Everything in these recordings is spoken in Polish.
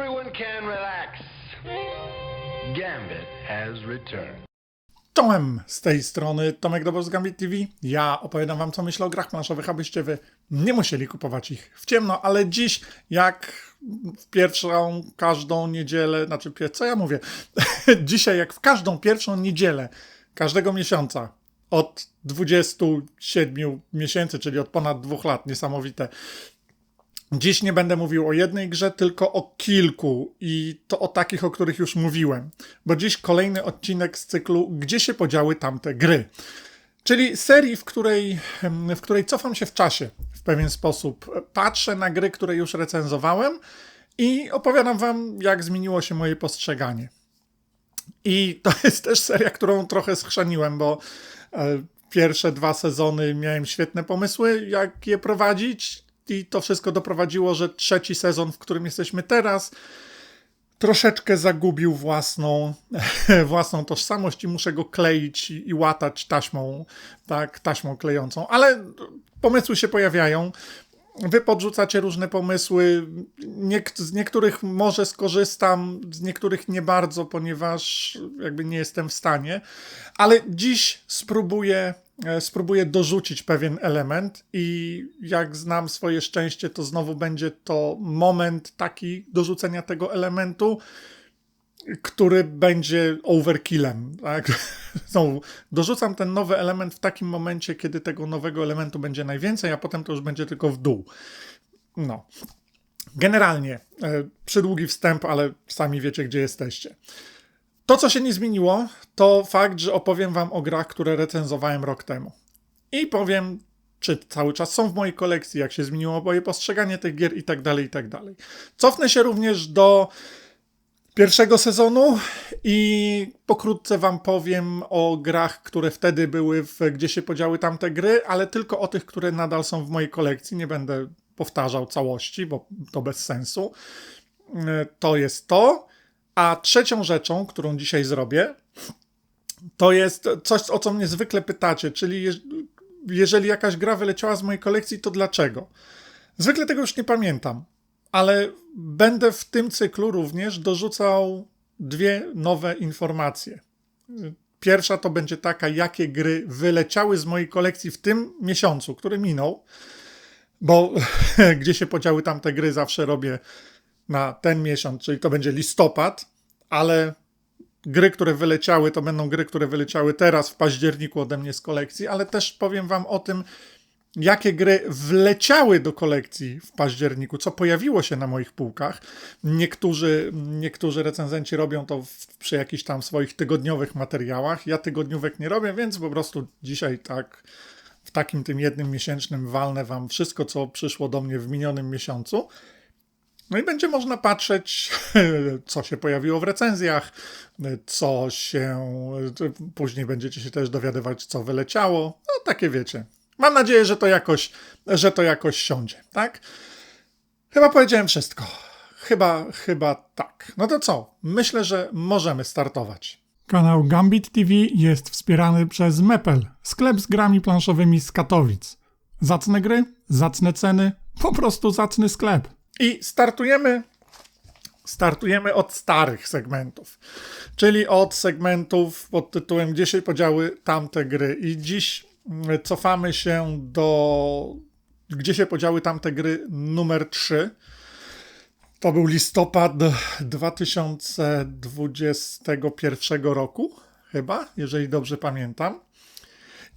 everyone can relax. Gambit has returned. Czołem z tej strony Tomek Dobor z Gambit TV. Ja opowiadam wam co myślę o grach planszowych, abyście wy nie musieli kupować ich w ciemno, ale dziś jak w pierwszą każdą niedzielę, znaczy co ja mówię? Dzisiaj jak w każdą pierwszą niedzielę każdego miesiąca od 27 miesięcy, czyli od ponad dwóch lat, niesamowite. Dziś nie będę mówił o jednej grze, tylko o kilku i to o takich, o których już mówiłem. Bo dziś kolejny odcinek z cyklu Gdzie się podziały tamte gry. Czyli serii, w której, w której cofam się w czasie w pewien sposób. Patrzę na gry, które już recenzowałem i opowiadam wam, jak zmieniło się moje postrzeganie. I to jest też seria, którą trochę schrzaniłem, bo e, pierwsze dwa sezony miałem świetne pomysły, jak je prowadzić, i to wszystko doprowadziło, że trzeci sezon, w którym jesteśmy teraz, troszeczkę zagubił własną, własną tożsamość i muszę go kleić i, i łatać taśmą, tak, taśmą klejącą. Ale pomysły się pojawiają. Wy podrzucacie różne pomysły. Niek- z niektórych może skorzystam, z niektórych nie bardzo, ponieważ jakby nie jestem w stanie. Ale dziś spróbuję, spróbuję dorzucić pewien element i jak znam swoje szczęście, to znowu będzie to moment taki dorzucenia tego elementu, który będzie overkillem. Tak? Znowu, dorzucam ten nowy element w takim momencie, kiedy tego nowego elementu będzie najwięcej, a potem to już będzie tylko w dół. No. Generalnie, e, przydługi wstęp, ale sami wiecie, gdzie jesteście. To, co się nie zmieniło, to fakt, że opowiem wam o grach, które recenzowałem rok temu. I powiem, czy cały czas są w mojej kolekcji, jak się zmieniło moje postrzeganie tych gier i tak dalej, i tak dalej. Cofnę się również do pierwszego sezonu i pokrótce wam powiem o grach, które wtedy były, w, gdzie się podziały tamte gry, ale tylko o tych, które nadal są w mojej kolekcji. Nie będę powtarzał całości, bo to bez sensu. E, To jest to. A trzecią rzeczą, którą dzisiaj zrobię, to jest coś, o co mnie zwykle pytacie, czyli je, jeżeli jakaś gra wyleciała z mojej kolekcji, to dlaczego? Zwykle tego już nie pamiętam, ale będę w tym cyklu również dorzucał dwie nowe informacje. Pierwsza to będzie taka, jakie gry wyleciały z mojej kolekcji w tym miesiącu, który minął, bo gdzie się podziały tamte gry, zawsze robię na ten miesiąc, czyli to będzie listopad, ale gry, które wyleciały, to będą gry, które wyleciały teraz w październiku ode mnie z kolekcji, ale też powiem wam o tym, jakie gry wleciały do kolekcji w październiku, co pojawiło się na moich półkach. Niektórzy, niektórzy recenzenci robią to w, przy jakichś tam swoich tygodniowych materiałach. Ja tygodniówek nie robię, więc po prostu dzisiaj tak w takim tym jednym miesięcznym walnę wam wszystko, co przyszło do mnie w minionym miesiącu. No i będzie można patrzeć, co się pojawiło w recenzjach, co się. Później będziecie się też dowiadywać, co wyleciało. No takie wiecie. Mam nadzieję, że to jakoś, że to jakoś siądzie, tak? Chyba powiedziałem wszystko. Chyba, chyba tak. No to co? Myślę, że możemy startować. Kanał Gambit TV jest wspierany przez Mepel, sklep z grami planszowymi z Katowic. Zacne gry, zacne ceny, po prostu zacny sklep. I startujemy startujemy od starych segmentów, czyli od segmentów pod tytułem Gdzie się podziały tamte gry. I dziś mm, cofamy się do Gdzie się podziały tamte gry numer 3. To był listopad 2021 roku, chyba, jeżeli dobrze pamiętam.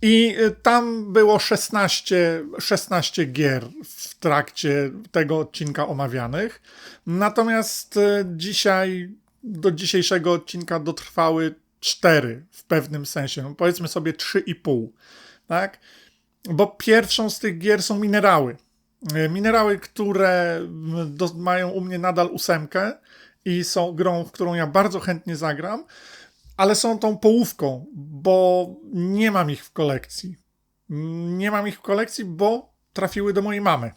I y, tam było 16, 16 gier w trakcie tego odcinka omawianych. Natomiast y, dzisiaj, do dzisiejszego odcinka dotrwały 4 w pewnym sensie. No powiedzmy sobie 3,5. Tak? Bo pierwszą z tych gier są minerały. Y, Minerały, które do, mają u mnie nadal ósemkę i są grą, w którą ja bardzo chętnie zagram ale są tą połówką, bo nie mam ich w kolekcji. Nie mam ich w kolekcji, bo trafiły do mojej mamy.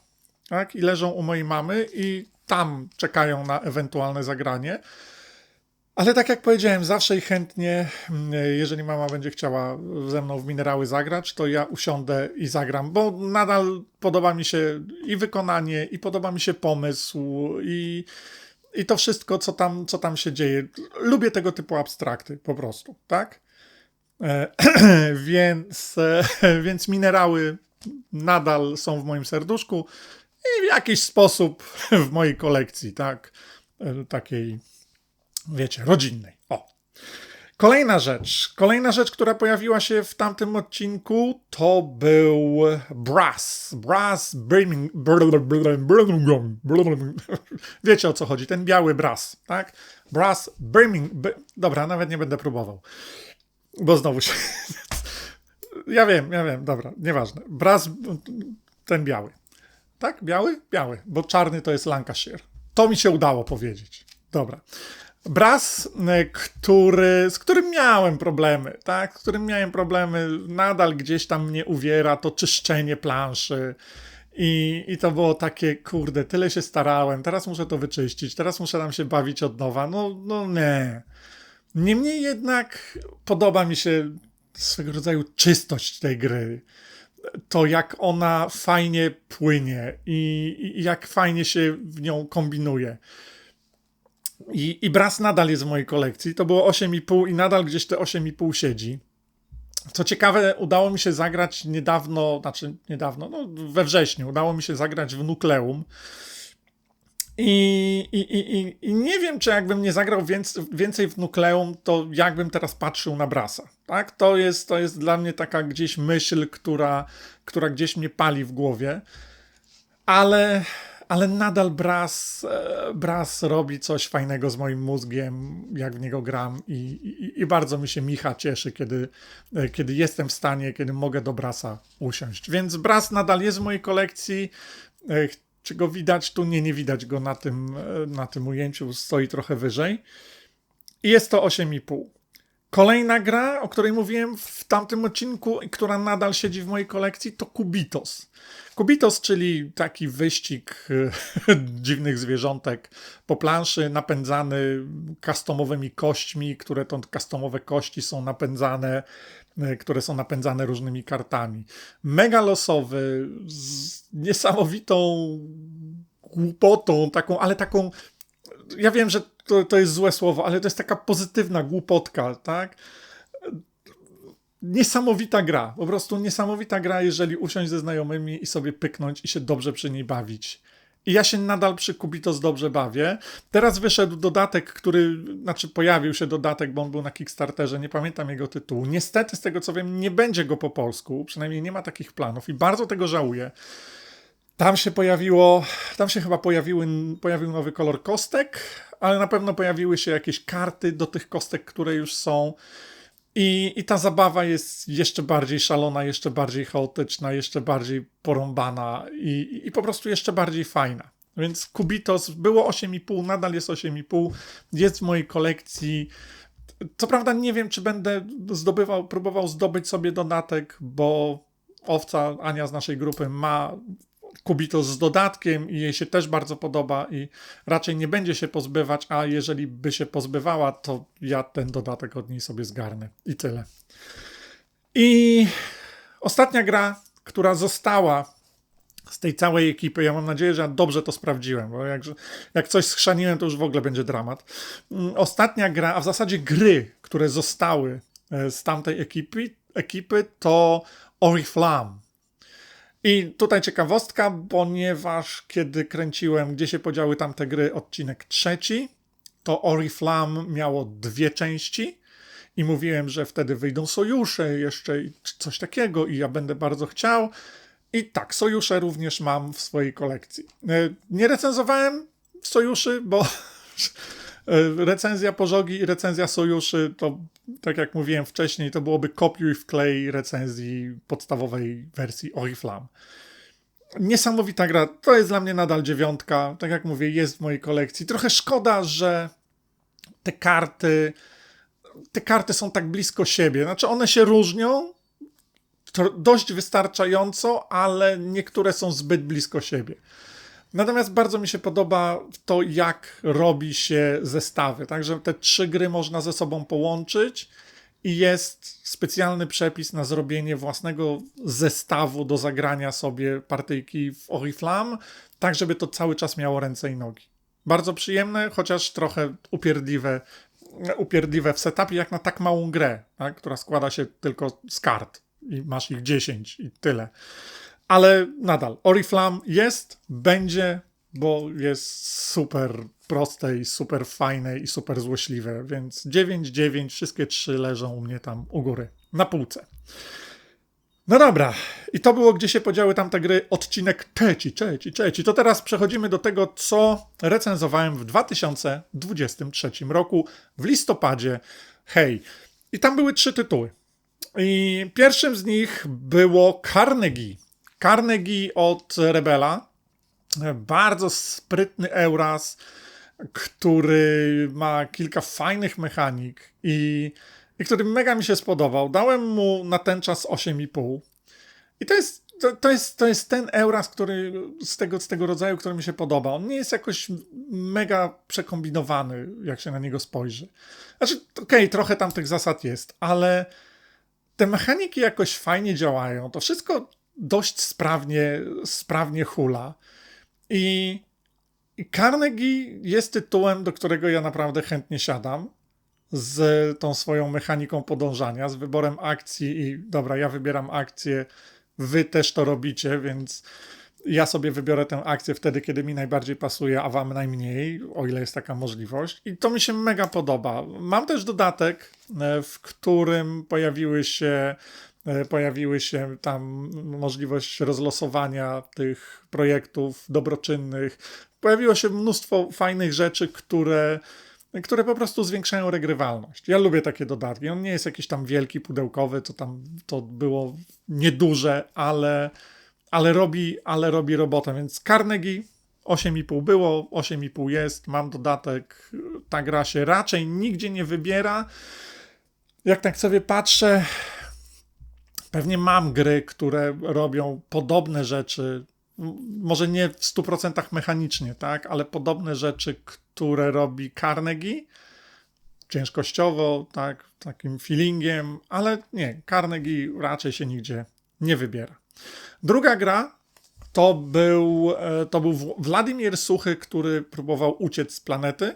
Tak? I leżą u mojej mamy i tam czekają na ewentualne zagranie. Ale tak jak powiedziałem, zawsze i chętnie, mm, jeżeli mama będzie chciała ze mną w minerały zagrać, to ja usiądę i zagram, bo nadal podoba mi się i wykonanie, i podoba mi się pomysł, i, i to wszystko, co tam, co tam się dzieje. Lubię tego typu abstrakty po prostu, tak? E, więc, e, więc minerały nadal są w moim serduszku i w jakiś sposób w mojej kolekcji, tak? E, Takiej, wiecie, rodzinnej. O. Kolejna rzecz, kolejna rzecz, która pojawiła się w tamtym odcinku, to był Brass. Brass Birmingham. Wiecie o co chodzi, ten biały brass, tak? Brass Birmingham. Dobra, nawet nie będę próbował, bo znowu się. Ja wiem, ja wiem, dobra, nieważne. Brass, ten biały. Tak? Biały? Biały, bo czarny to jest Lancashire. To mi się udało powiedzieć. Dobra. Brass, e, który, z którym miałem problemy, tak? Z którym miałem problemy, nadal gdzieś tam mnie uwiera to czyszczenie planszy. I, I to było takie, kurde, tyle się starałem, teraz muszę to wyczyścić, teraz muszę tam się bawić od nowa. No, no nie. Niemniej jednak podoba mi się swego rodzaju czystość tej gry. To, jak ona fajnie płynie i, i jak fajnie się w nią kombinuje. I, I Brass nadal jest w mojej kolekcji. To było 8,5 i nadal gdzieś te 8,5 siedzi. Co ciekawe, udało mi się zagrać niedawno, znaczy niedawno, no we wrześniu, udało mi się zagrać w Nukleum. I, i, i, I nie wiem, czy jakbym nie zagrał więcej, więcej w Nukleum, to jakbym teraz patrzył na Brasa. Tak? To, jest, to jest dla mnie taka gdzieś myśl, która, która gdzieś mnie pali w głowie. Ale ale nadal Brass, e, Brass robi coś fajnego z moim mózgiem, jak w niego gram i, i, i, bardzo mi się Micha cieszy, kiedy, e, kiedy jestem w stanie, kiedy mogę do Brasa usiąść. Więc Brass nadal jest w mojej kolekcji. E, czy go widać? Tu nie, nie widać go na tym, na tym ujęciu, stoi trochę wyżej. I jest to 8,5. Kolejna gra, o której mówiłem w tamtym odcinku i która nadal siedzi w mojej kolekcji, to Kubitos. Kubitos, czyli taki wyścig dziwnych zwierzątek po planszy, napędzany customowymi kośćmi, które to customowe kości są napędzane, e, które są napędzane różnymi kartami. Mega losowy, z niesamowitą głupotą, taką, ale taką. Ja wiem, że to, to jest złe słowo, ale to jest taka pozytywna głupotka, tak? Niesamowita gra, po prostu niesamowita gra, jeżeli usiąść ze znajomymi i sobie pyknąć i się dobrze przy niej bawić. I ja się nadal przy Kubitos dobrze bawię. Teraz wyszedł dodatek, który, znaczy pojawił się dodatek, bo on był na Kickstarterze, nie pamiętam jego tytułu. Niestety, z tego co wiem, nie będzie go po polsku, przynajmniej nie ma takich planów i bardzo tego żałuję. Tam się pojawiło, tam się chyba pojawiły, pojawił nowy kolor kostek, ale na pewno pojawiły się jakieś karty do tych kostek, które już są. I, I ta zabawa jest jeszcze bardziej szalona, jeszcze bardziej chaotyczna, jeszcze bardziej porąbana i, i po prostu jeszcze bardziej fajna. Więc Kubitos było 8,5, nadal jest 8,5, jest w mojej kolekcji. Co prawda nie wiem, czy będę zdobywał, próbował zdobyć sobie dodatek, bo owca Ania z naszej grupy ma Kubito z dodatkiem i jej się też bardzo podoba i raczej nie będzie się pozbywać, a jeżeli by się pozbywała, to ja ten dodatek od niej sobie zgarnę i tyle. I ostatnia gra, która została z tej całej ekipy, ja mam nadzieję, że ja dobrze to sprawdziłem, bo jak, jak coś schrzaniłem, to już w ogóle będzie dramat. Mm, ostatnia gra, a w zasadzie gry, które zostały e, z tamtej ekipy, ekipy to Oriflamme. I tutaj ciekawostka, ponieważ kiedy kręciłem, gdzie się podziały tamte gry, odcinek trzeci, to Oriflam miało dwie części i mówiłem, że wtedy wyjdą sojusze jeszcze coś takiego i ja będę bardzo chciał. I tak, sojusze również mam w swojej kolekcji. E, nie recenzowałem sojuszy, bo recenzja pożogi i recenzja sojuszy to, tak jak mówiłem wcześniej, to byłoby kopiuj w klej recenzji podstawowej wersji Oriflam. Niesamowita gra. To jest dla mnie nadal dziewiątka. Tak jak mówię, jest w mojej kolekcji. Trochę szkoda, że te karty te karty są tak blisko siebie. Znaczy one się różnią dość wystarczająco, ale niektóre są zbyt blisko siebie. Natomiast bardzo mi się podoba to, jak robi się zestawy. Także te trzy gry można ze sobą połączyć i jest specjalny przepis na zrobienie własnego zestawu do zagrania sobie partyjki w Oriflam, tak żeby to cały czas miało ręce i nogi. Bardzo przyjemne, chociaż trochę upierdliwe, upierdliwe w setupie, jak na tak małą grę, tak? która składa się tylko z kart i masz ich 10 i tyle. Ale nadal, Oriflam jest, będzie, bo jest super proste i super fajne i super złośliwe, więc 9-9, wszystkie trzy leżą u mnie tam u góry, na półce. No dobra, i to było, gdzie się podziały tamte gry, odcinek trzeci, trzeci, trzeci. To teraz przechodzimy do tego, co recenzowałem w 2023 roku, w listopadzie. Hej, i tam były trzy tytuły. I pierwszym z nich było Carnegie. Carnegie od Rebela. Bardzo sprytny Euras, który ma kilka fajnych mechanik i i który mega mi się spodobał. Dałem mu na ten czas 8,5. I to jest, to, to, jest, to jest ten Euras, który z tego, z tego rodzaju, który mi się podoba. On nie jest jakoś mega przekombinowany, jak się na niego spojrzy. Znaczy, okej, okay, trochę tam tych zasad jest, ale te mechaniki jakoś fajnie działają. To wszystko dość sprawnie, sprawnie hula. I, I Carnegie jest tytułem, do którego ja naprawdę chętnie siadam z tą swoją mechaniką podążania, z wyborem akcji i dobra, ja wybieram akcję, wy też to robicie, więc ja sobie wybiorę tę akcję wtedy, kiedy mi najbardziej pasuje, a wam najmniej, o ile jest taka możliwość. I to mi się mega podoba. Mam też dodatek, e, w którym pojawiły się pojawiły się tam możliwość rozlosowania tych projektów dobroczynnych. Pojawiło się mnóstwo fajnych rzeczy, które które po prostu zwiększają regrywalność. Ja lubię takie dodatki. On nie jest jakiś tam wielki, pudełkowy, to tam to było nieduże, ale, ale, robi, ale robi robotę. Więc Carnegie 8,5 było, 8,5 jest, mam dodatek. Ta gra się raczej nigdzie nie wybiera. Jak tak sobie patrzę, pewnie mam gry, które robią podobne rzeczy, może nie w 100% mechanicznie, tak, ale podobne rzeczy, które robi Carnegie, ciężkościowo, tak, takim feelingiem, ale nie, Carnegie raczej się nigdzie nie wybiera. Druga gra to był, e, to był Władimir Suchy, który próbował uciec z planety,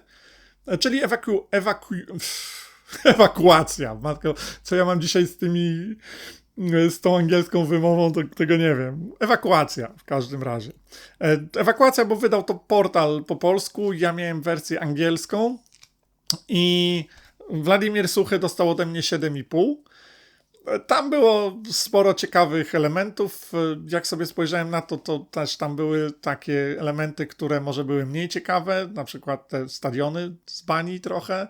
e, czyli ewaku, ewaku, ewakuacja. Matko, co ja mam dzisiaj z tymi z tą angielską wymową, to tego nie wiem. Ewakuacja w każdym razie. E, ewakuacja, bo wydał to portal po polsku, ja miałem wersję angielską i Władimir Suchy dostał ode mnie 7,5. E, tam było sporo ciekawych elementów. E, jak sobie spojrzałem na to, to też tam były takie elementy, które może były mniej ciekawe, na przykład te stadiony z bani trochę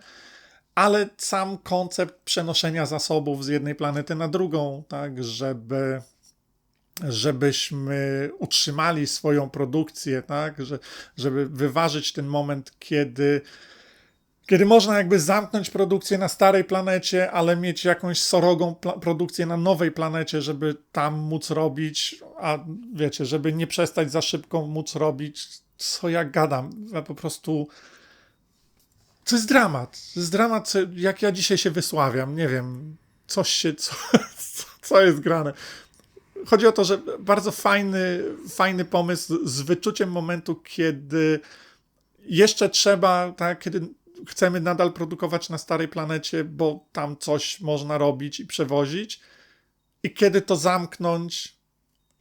ale sam koncept przenoszenia zasobów z jednej planety na drugą, tak, żeby żebyśmy utrzymali swoją produkcję, tak, że, żeby wyważyć ten moment, kiedy, kiedy można jakby zamknąć produkcję na starej planecie, ale mieć jakąś sorogą produkcję na nowej planecie, żeby tam móc robić, a wiecie, żeby nie przestać za szybko móc robić, co ja gadam, ja po prostu to jest dramat. To jest dramat, jak ja dzisiaj się wysławiam. Nie wiem, coś się, co, co jest grane. Chodzi o to, że bardzo fajny, fajny pomysł z wyczuciem momentu, kiedy jeszcze trzeba, tak, kiedy chcemy nadal produkować na starej planecie, bo tam coś można robić i przewozić, i kiedy to zamknąć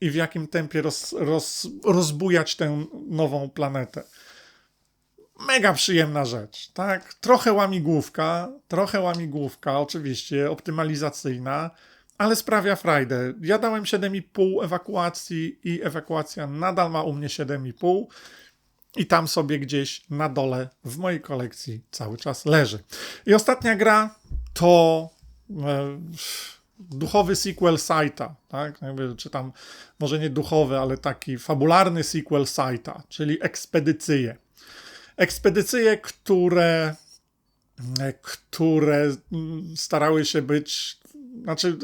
i w jakim tempie roz, roz, rozbujać tę nową planetę mega przyjemna rzecz, tak? Trochę łamigłówka, trochę łamigłówka, oczywiście, optymalizacyjna, ale sprawia frajdę. Ja dałem 7,5 ewakuacji i ewakuacja nadal ma u mnie 7,5 i tam sobie gdzieś na dole w mojej kolekcji cały czas leży. I ostatnia gra to e, duchowy sequel Saita, tak? Czy tam może nie duchowy, ale taki fabularny sequel Saita, czyli ekspedycyje ekspedycje, które, które starały się być, znaczy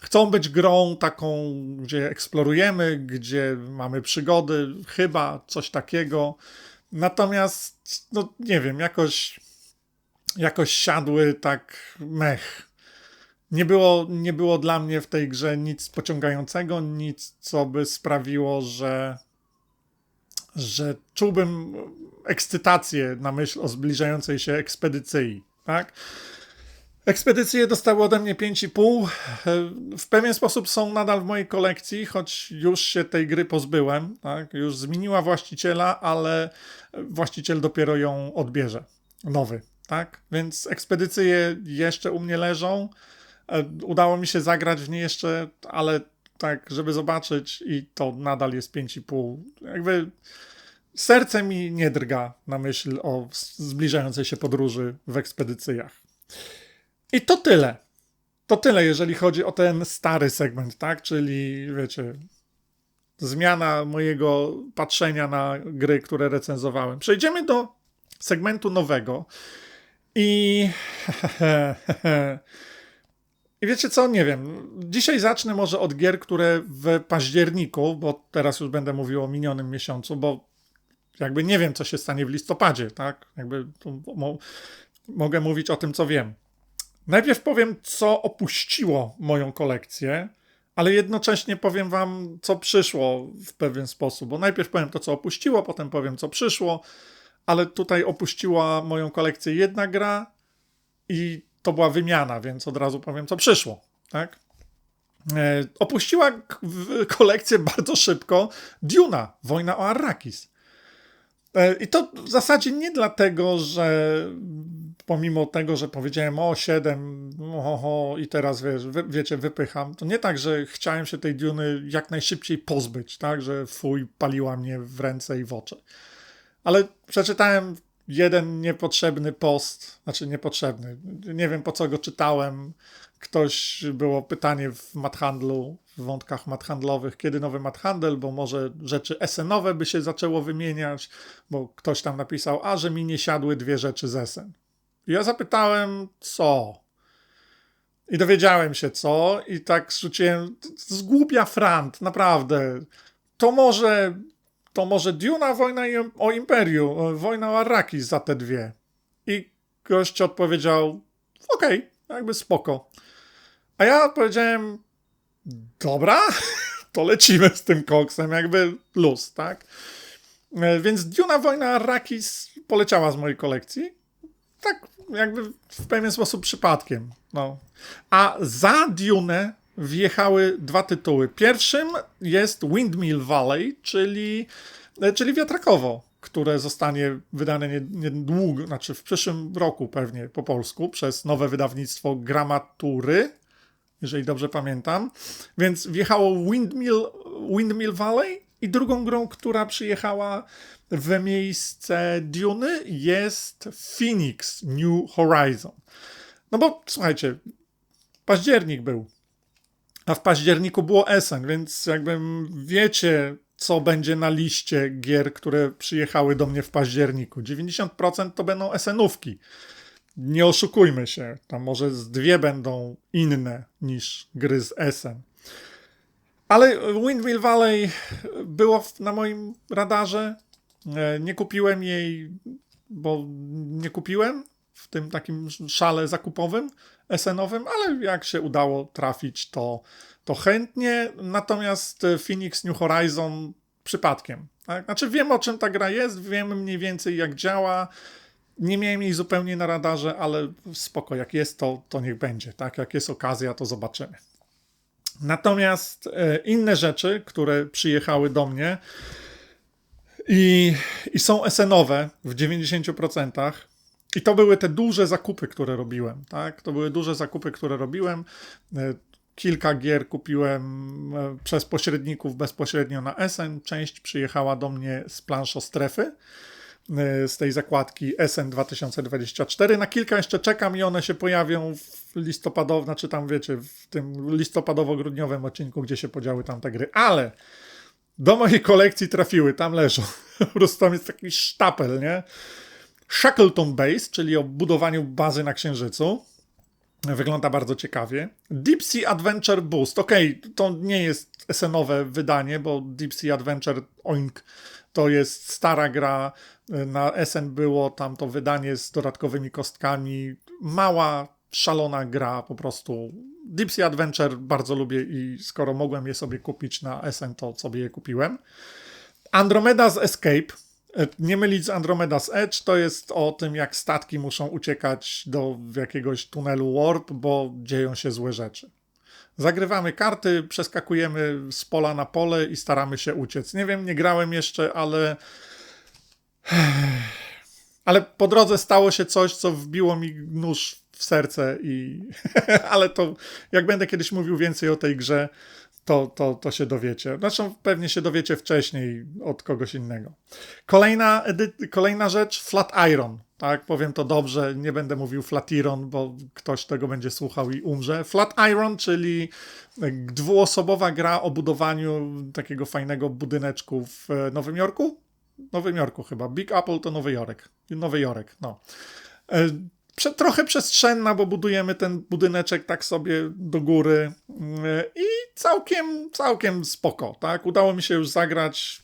chcą być grą taką, gdzie eksplorujemy, gdzie mamy przygody, chyba coś takiego. Natomiast, no nie wiem, jakoś, jakoś siadły tak mech. Nie było, nie było dla mnie w tej grze nic pociągającego, nic, co by sprawiło, że że czułbym ekscytację na myśl o zbliżającej się ekspedycji, tak? Ekspedycje dostały ode mnie 5,5. W pewien sposób są nadal w mojej kolekcji, choć już się tej gry pozbyłem. Tak? Już zmieniła właściciela, ale właściciel dopiero ją odbierze. Nowy. Tak? Więc ekspedycje jeszcze u mnie leżą. E, Udało mi się zagrać w nie jeszcze, ale tak, żeby zobaczyć, i to nadal jest 5,5. Jakby serce mi nie drga na myśl o zbliżającej się podróży w ekspedycjach. I to tyle. To tyle, jeżeli chodzi o ten stary segment, tak? Czyli wiecie, zmiana mojego patrzenia na gry, które recenzowałem. Przejdziemy do segmentu nowego. I. I wiecie co? Nie wiem. Dzisiaj zacznę może od gier, które w październiku, bo teraz już będę mówił o minionym miesiącu, bo jakby nie wiem, co się stanie w listopadzie, tak? Jakby mo mogę mówić o tym, co wiem. Najpierw powiem, co opuściło moją kolekcję, ale jednocześnie powiem wam, co przyszło w pewien sposób. Bo najpierw powiem to, co opuściło, potem powiem, co przyszło, ale tutaj opuściła moją kolekcję jedna gra i to była wymiana, więc od razu powiem, co przyszło. Tak? E, opuściła kolekcję bardzo szybko Duna, Wojna o Arrakis. E, I to w zasadzie nie dlatego, że pomimo tego, że powiedziałem o 7 oho, i teraz wiesz, wy, wiecie, wypycham, to nie tak, że chciałem się tej Duny jak najszybciej pozbyć, tak, że fuj, paliła mnie w ręce i w oczy. Ale przeczytałem jeden niepotrzebny post, znaczy niepotrzebny, nie wiem po co go czytałem. Ktoś, było pytanie w mathandlu, w wątkach mathandlowych, kiedy nowy mathandel, bo może rzeczy esenowe by się zaczęło wymieniać, bo ktoś tam napisał, a że mi nie siadły dwie rzeczy z esen. Ja zapytałem, co? I dowiedziałem się co, i tak rzuciłem, zgłupia frant, naprawdę. To może, to może Duna, wojna o Imperium, wojna o Arrakis za te dwie. I gość odpowiedział, okej, okay, jakby spoko. A ja powiedziałem, dobra, to lecimy z tym koksem, jakby luz, tak? E, więc Duna, wojna Arrakis poleciała z mojej kolekcji. Tak jakby w pewien sposób przypadkiem. No. A za Dune wjechały dwa tytuły. Pierwszym jest Windmill Valley, czyli, e, czyli wiatrakowo, które zostanie wydane niedługo, znaczy w przyszłym roku pewnie po polsku przez nowe wydawnictwo Gramatury, jeżeli dobrze pamiętam. Więc wjechało Windmill, Windmill Valley i drugą grą, która przyjechała w miejsce Duny jest Phoenix New Horizon. No bo słuchajcie, październik był, a w październiku było Essen, więc jakby wiecie, co będzie na liście gier, które przyjechały do mnie w październiku. 90% to będą Essenówki. Nie oszukujmy się, tam może z dwie będą inne niż gry z Essen. Ale Windmill Valley było na moim radarze. E, nie kupiłem jej, bo nie kupiłem w tym takim szale zakupowym, SN-owym, ale jak się udało trafić, to, to chętnie. Natomiast Phoenix New Horizon przypadkiem. Tak? Znaczy wiem o czym ta gra jest, wiem mniej więcej jak działa. Nie miałem jej zupełnie na radarze, ale spoko, jak jest to, to niech będzie. Tak? Jak jest okazja, to zobaczymy. Natomiast e, inne rzeczy, które przyjechały do mnie i, i są esenowe w 90%, i to były te duże zakupy, które robiłem. Tak? To były duże zakupy, które robiłem. E, kilka gier kupiłem e, przez pośredników bezpośrednio na SN. Część przyjechała do mnie z planszo strefy z tej zakładki SN 2024. Na kilka jeszcze czekam i one się pojawią w listopadowym, znaczy tam wiecie, w tym listopadowo-grudniowym odcinku, gdzie się podziały tam te gry. Ale do mojej kolekcji trafiły, tam leżą. po prostu tam jest taki sztapel, nie? Shackleton Base, czyli o budowaniu bazy na Księżycu. Wygląda bardzo ciekawie. Deep Sea Adventure Boost. Okay, to nie jest SN-owe wydanie, bo Deep Sea Adventure Oink to jest stara gra. Na SN było tam to wydanie z dodatkowymi kostkami. Mała, szalona gra po prostu. Deep Sea Adventure bardzo lubię i skoro mogłem je sobie kupić na SN, to sobie je kupiłem. Andromeda's Escape. E, Nie mylić z Andromeda's Edge, to jest o tym, jak statki muszą uciekać do jakiegoś tunelu warp, bo dzieją się złe rzeczy. Zagrywamy karty, przeskakujemy z pola na pole i staramy się uciec. Nie wiem, nie grałem jeszcze, ale. Ale po drodze stało się coś, co wbiło mi nóż w serce i. ale to, jak będę kiedyś mówił więcej o tej grze, to, to, to się dowiecie. Zresztą pewnie się dowiecie wcześniej od kogoś innego. Kolejna, kolejna rzecz, Flat Iron. Tak, powiem to dobrze, nie będę mówił Flatiron, bo ktoś tego będzie słuchał i umrze. Flat Iron, czyli dwuosobowa gra o budowaniu takiego fajnego budyneczku w e, Nowym Jorku. Nowym Jorku chyba. Big Apple to Nowy Jorek. Nowy Jorek, no. E, Prze- trochę przestrzenna, bo budujemy ten budyneczek tak sobie do góry mm, i całkiem, całkiem spoko, tak? Udało mi się już zagrać,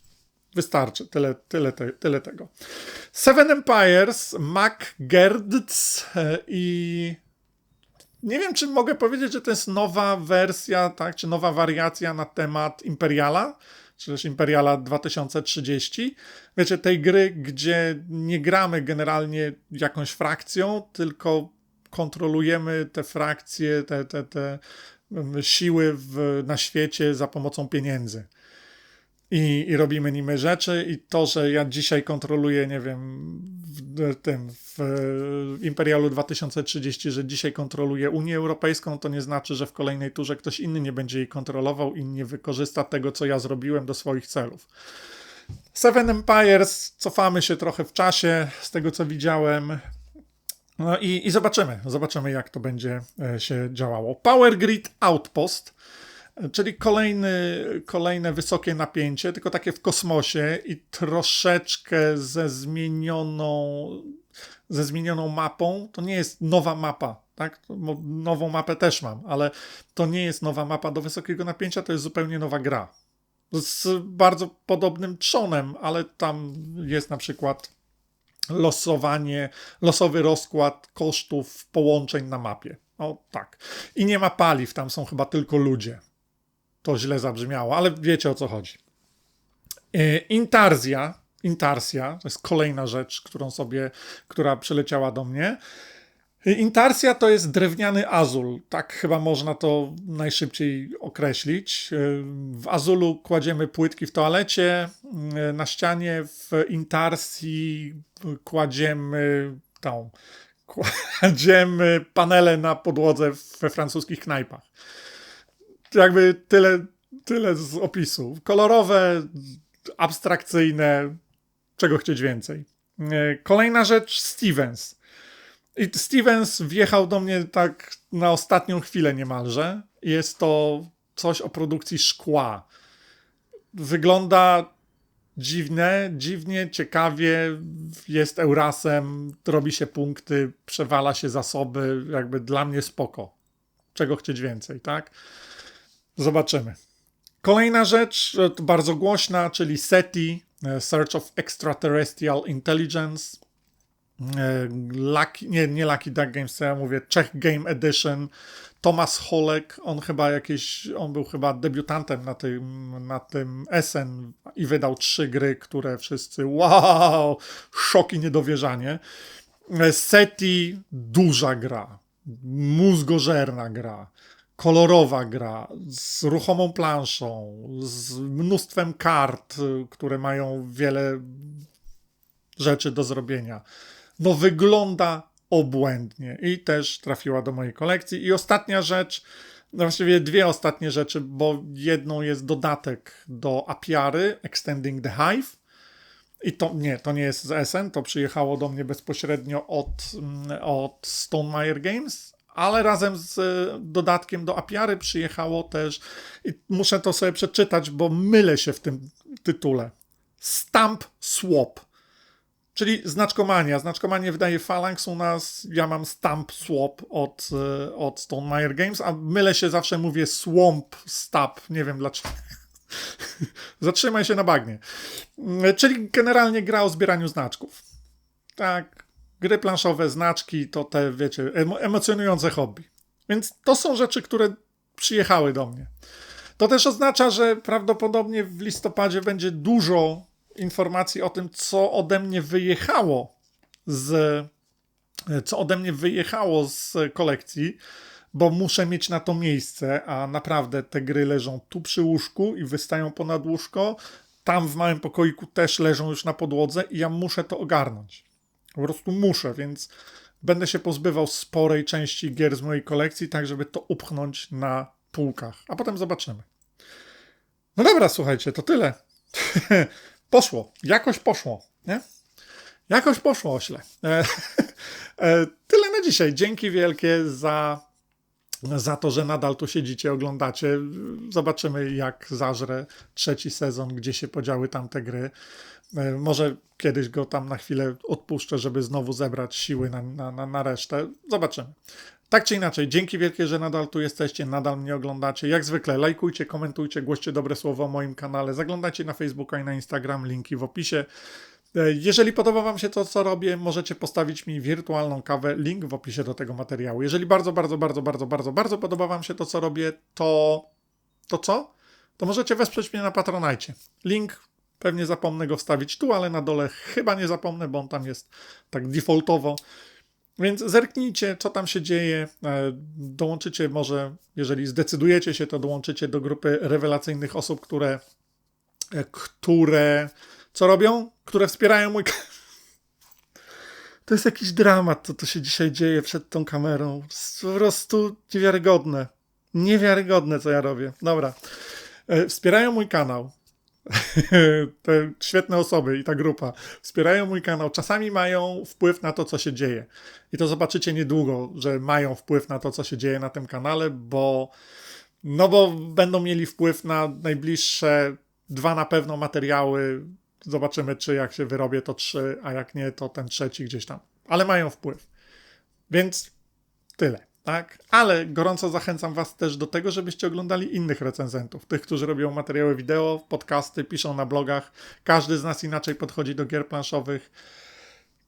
wystarczy, tyle, tyle, te, tyle tego. Seven Empires, MacGerdz e, i nie wiem, czy mogę powiedzieć, że to jest nowa wersja, tak, czy nowa wariacja na temat Imperiala, czy też Imperiala 2030. Wiecie, tej gry, gdzie nie gramy generalnie jakąś frakcją, tylko kontrolujemy te frakcje, te, te, te siły w, na świecie za pomocą pieniędzy. I, I robimy nimi rzeczy, i to, że ja dzisiaj kontroluję, nie wiem, w tym w e, Imperialu 2030, że dzisiaj kontroluję Unię Europejską, to nie znaczy, że w kolejnej turze ktoś inny nie będzie jej kontrolował i nie wykorzysta tego, co ja zrobiłem do swoich celów. Seven Empires, cofamy się trochę w czasie, z tego co widziałem. No i, i zobaczymy, zobaczymy jak to będzie e, się działało. Power Grid Outpost, czyli kolejny, kolejne wysokie napięcie, tylko takie w kosmosie i troszeczkę ze zmienioną, ze zmienioną mapą. To nie jest nowa mapa, tak? Nową mapę też mam, ale to nie jest nowa mapa do wysokiego napięcia, to jest zupełnie nowa gra. Z bardzo podobnym trzonem, ale tam jest na przykład losowanie, losowy rozkład kosztów połączeń na mapie. O tak. I nie ma paliw, tam są chyba tylko ludzie. To źle zabrzmiało, ale wiecie o co chodzi. E, Intarzja, Intarsja, to jest kolejna rzecz, którą sobie, która przyleciała do mnie. E, Intarsja to jest drewniany azul, tak chyba można to najszybciej określić. E, W azulu kładziemy płytki w toalecie, na ścianie w Intarsji kładziemy tą, kładziemy panele na podłodze we francuskich knajpach. Jakby tyle, tyle z opisu. Kolorowe, abstrakcyjne, czego chcieć więcej. E, Kolejna rzecz, Stevens. I Stevens wjechał do mnie tak na ostatnią chwilę niemalże. Jest to coś o produkcji szkła. Wygląda dziwne, dziwnie, ciekawie, jest Eurasem, robi się punkty, przewala się zasoby, jakby dla mnie spoko. Czego chcieć więcej, tak? Zobaczymy. Kolejna rzecz, e, bardzo głośna, czyli SETI, e, Search of Extraterrestrial Intelligence. E, Lucky, nie, nie Lucky Duck Games, ja mówię, Czech Game Edition. Thomas Holek, on chyba jakieś, on był chyba debiutantem na tym, na tym SN i wydał trzy gry, które wszyscy, wow, szok i niedowierzanie. SETI, duża gra, mózgożerna gra, kolorowa gra, z ruchomą planszą, z mnóstwem kart, y, które mają wiele rzeczy do zrobienia. No wygląda obłędnie i też trafiła do mojej kolekcji. I ostatnia rzecz, no właściwie dwie ostatnie rzeczy, bo jedną jest dodatek do Apiary, Extending the Hive. I to nie, to nie jest z SN, to przyjechało do mnie bezpośrednio od, mm, od Stonemeyer Games, ale razem z e, dodatkiem do Apiary przyjechało też, i muszę to sobie przeczytać, bo mylę się w tym tytule. Stamp Swap. Czyli znaczkomania. Znaczkomanie wydaje Phalanx u nas. Ja mam Stamp Swap od, e, od Stonemeyer Games, a mylę się zawsze mówię Swamp Stab. Nie wiem dlaczego. Zatrzymaj się na bagnie. Mm, Czyli generalnie gra o zbieraniu znaczków. Tak, gry planszowe, znaczki to te, wiecie, emo- emocjonujące hobby. Więc to są rzeczy, które przyjechały do mnie. To też oznacza, że prawdopodobnie w listopadzie będzie dużo informacji o tym, co ode mnie wyjechało z. Co ode mnie wyjechało z kolekcji, bo muszę mieć na to miejsce, a naprawdę te gry leżą tu przy łóżku i wystają ponad łóżko. Tam w małym pokoiku też leżą już na podłodze i ja muszę to ogarnąć. Po prostu muszę, więc będę się pozbywał sporej części gier z mojej kolekcji, tak żeby to upchnąć na półkach, a potem zobaczymy. No dobra, słuchajcie, to tyle. poszło, jakoś poszło, nie? Jakoś poszło, ośle. E, e, tyle na dzisiaj. Dzięki wielkie za, za to, że nadal tu siedzicie, oglądacie. Zobaczymy, jak zażre trzeci sezon, gdzie się podziały tamte gry. E, Może kiedyś go tam na chwilę odpuszczę, żeby znowu zebrać siły na, na, na, resztę. Zobaczymy. Tak czy inaczej, dzięki wielkie, że nadal tu jesteście, nadal mnie oglądacie. Jak zwykle, lajkujcie, komentujcie, głoście dobre słowo o moim kanale. Zaglądajcie na Facebooka i na Instagram, linki w opisie. E, Jeżeli podoba Wam się to, co robię, możecie postawić mi wirtualną kawę, link w opisie do tego materiału. Jeżeli bardzo, bardzo, bardzo, bardzo, bardzo, bardzo podoba Wam się to, co robię, to to co? To możecie wesprzeć mnie na Patronajcie. Link pewnie zapomnę go wstawić tu, ale na dole chyba nie zapomnę, bo on tam jest tak defaultowo. Więc zerknijcie, co tam się dzieje. E, Dołączycie może, jeżeli zdecydujecie się, to dołączycie do grupy rewelacyjnych osób, które, e, które co robią? Które wspierają mój. To jest jakiś dramat, co to się dzisiaj dzieje przed tą kamerą. Po prostu niewiarygodne. Niewiarygodne, co ja robię. Dobra. E, Wspierają mój kanał. Te świetne osoby i ta grupa wspierają mój kanał. Czasami mają wpływ na to, co się dzieje. I to zobaczycie niedługo, że mają wpływ na to, co się dzieje na tym kanale, bo no bo będą mieli wpływ na najbliższe dwa na pewno materiały. Zobaczymy, czy jak się wyrobię, to trzy, a jak nie, to ten trzeci gdzieś tam. Ale mają wpływ. Więc tyle, tak? Ale gorąco zachęcam Was też do tego, żebyście oglądali innych recenzentów. Tych, którzy robią materiały wideo, podcasty, piszą na blogach. Każdy z nas inaczej podchodzi do gier planszowych.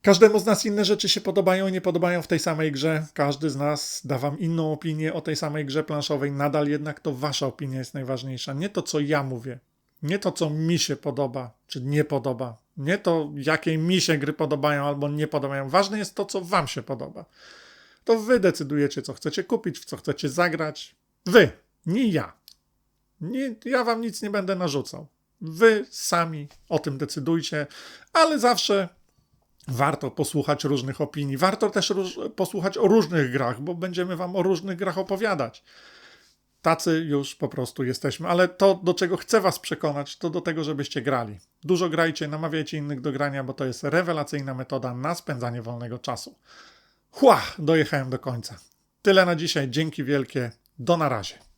Każdemu z nas inne rzeczy się podobają i nie podobają w tej samej grze. Każdy z nas da wam inną opinię o tej samej grze planszowej. Nadal jednak to wasza opinia jest najważniejsza. Nie to, co ja mówię. Nie to, co mi się podoba, czy nie podoba. Nie to, jakie mi się gry podobają albo nie podobają. Ważne jest to, co wam się podoba. To wy decydujecie, co chcecie kupić, w co chcecie zagrać. Wy, nie ja. Nie, ja wam nic nie będę narzucał. Wy sami o tym decydujcie, ale zawsze warto posłuchać różnych opinii. Warto też posłuchać o różnych grach, bo będziemy wam o różnych grach opowiadać. Tacy już po prostu jesteśmy, ale to, do czego chcę was przekonać, to do tego, żebyście grali. Dużo grajcie, namawiajcie innych do grania, bo to jest rewelacyjna metoda na spędzanie wolnego czasu. Chła, dojechałem do końca. Tyle na dzisiaj. Dzięki wielkie. Do na razie.